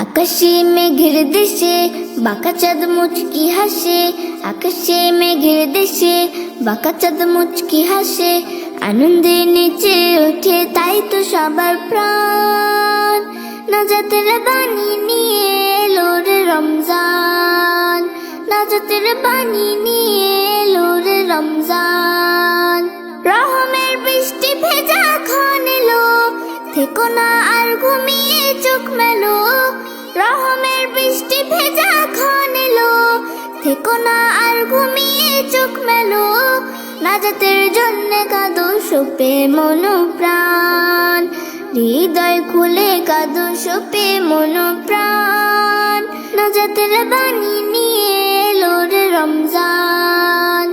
আকাশে মেঘের দেশে, বাঁকা চাঁদ মুচকি হাসে। আকাশে মেঘের দেশে, বাঁকা চাঁদ মুচকি হাসে। আনন্দে নেচে ওঠে তাই তো সবার প্রাণ। নাজাতের বাণী নিয়ে এলো রে রমজান। নাজাতের বাণী নিয়ে এলো রে রমজান। রহমের বৃষ্টি ভেজা খন এলো, থেকো না আর ঘুমিয়ে চোখ মেলো। রহমের বৃষ্টি ভেজা খন এলো। থেকো না আর ঘুমিয়ে চোখ মেলো। নাজাতের জন্য কাঁদো সোপে মন প্রাণ হৃদয় খুলে কাঁদো সোপে মন প্রাণ নাজাতের বাণী নিয়ে এলো রে রমজান।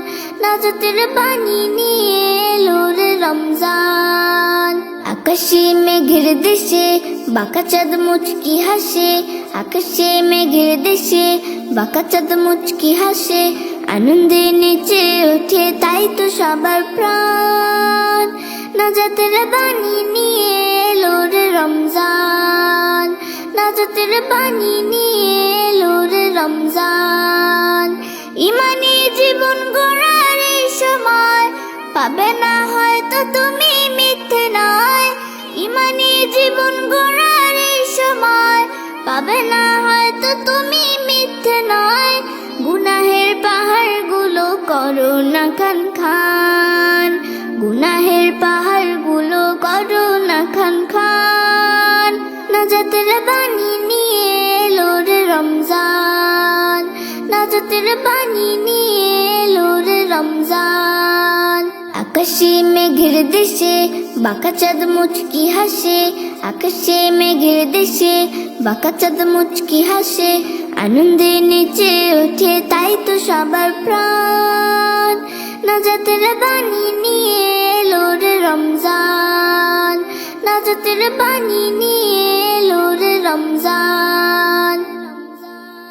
নাজাতের বাণী নিয়ে এলো রে রমজান। আকাশে মেঘের দেশে, বাঁকা চাঁদ মুচকি হাসে। আকাশে মেঘের দেশে, বাঁকা চাঁদ মুচকি হাসে। আনন্দে নেচে ওঠে তাই তো সবার প্রাণ। নাজাতের বাণী নিয়ে এলো রে রমজান। নাজাতের বাণী নিয়ে এলো রে রমজান। ইমানি জীবন গড়ার এই সময় পাবে না হয়তো তুমি পাবে না হয়তো তুমি মিথ্যে নয়। গুনাহের পাহাড়গুলো করো না খান খান। গুনাহের পাহাড়গুলো করো না খান খান। নাজাতের বাণী নিয়ে এলো রে রমজান। নাজাতের বাণী নিয়ে এলো রে রমজান। আকাশে মেঘের দেশে, বাঁকা চাঁদ মুচকি হাসে। আকাশে মেঘের দেশে, বাঁকা চাঁদ মুচকি হাসে, আনন্দে নেচে ওঠে, তাই তো সবার প্রাণ। নাজাতের বাণী নিয়ে এলো রে রমজান। নাজাতের বাণী নিয়ে এলো রে রমজান।